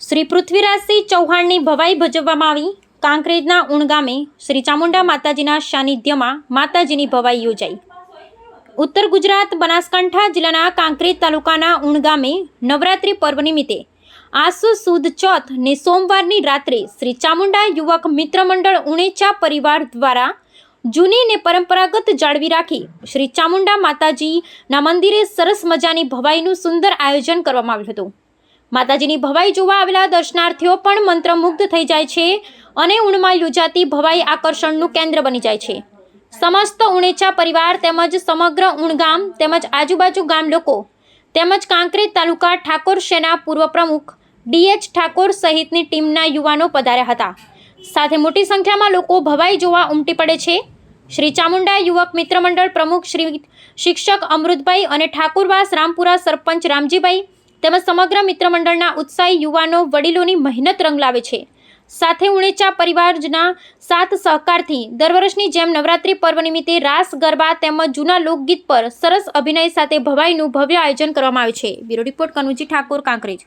શ્રી પૃથ્વીરાજસિંહ ચૌહાણની ભવાઈ ભજવવામાં આવી. કાંકરેજના ઉણ ગામે શ્રી ચામુંડા માતાજીના સાનિધ્યમાં માતાજીની ભવાઈ યોજાઈ. ઉત્તર ગુજરાત બનાસકાંઠા જિલ્લાના કાંકરેજ તાલુકાના ઉણ ગામે નવરાત્રિ પર્વ નિમિત્તે આસુ સુદ ચોથ ને સોમવારની રાત્રે શ્રી ચામુંડા યુવક મિત્ર મંડળ ઉણેચા પરિવાર દ્વારા જૂની ને પરંપરાગત જાળવી રાખી શ્રી ચામુંડા માતાજીના મંદિરે સરસ મજાની ભવાઈનું સુંદર આયોજન કરવામાં આવ્યું હતું. માતાજીની ભવાઈ જોવા આવેલા દર્શનાર્થીઓ પણ મંત્રમુગ્ધ થઈ જાય છે અને ઉણમાં યોજાતી ભવાઈ આકર્ષણનું કેન્દ્ર બની જાય છે. સમસ્ત ઉણેચા પરિવાર તેમજ સમગ્ર ઉણગામ તેમજ આજુબાજુ ગામ લોકો તેમજ કાંકરેજ તાલુકા ઠાકોર સેના પૂર્વ પ્રમુખ ડીએચ ઠાકોર સહિતની ટીમના યુવાનો પધાર્યા હતા. સાથે મોટી સંખ્યામાં લોકો ભવાઈ જોવા ઉમટી પડે છે. શ્રી ચામુંડા યુવક મિત્ર મંડળ પ્રમુખ શ્રી શિક્ષક અમૃતભાઈ અને ઠાકુરવાસ રામપુરા સરપંચ રામજીભાઈ તેમજ સમગ્ર મિત્ર મંડળના ઉત્સાહી યુવાનો વડીલોની મહેનત રંગ લાવે છે. સાથે ઉણેચા પરિવારના સાથ સહકારથી દર વર્ષની જેમ નવરાત્રિ પર્વ નિમિત્તે રાસ, ગરબા તેમજ જૂના લોકગીત પર સરસ અભિનય સાથે ભવાઈનું ભવ્ય આયોજન કરવામાં આવે છે. Bureau report Kanuji Thakor, Kankrej.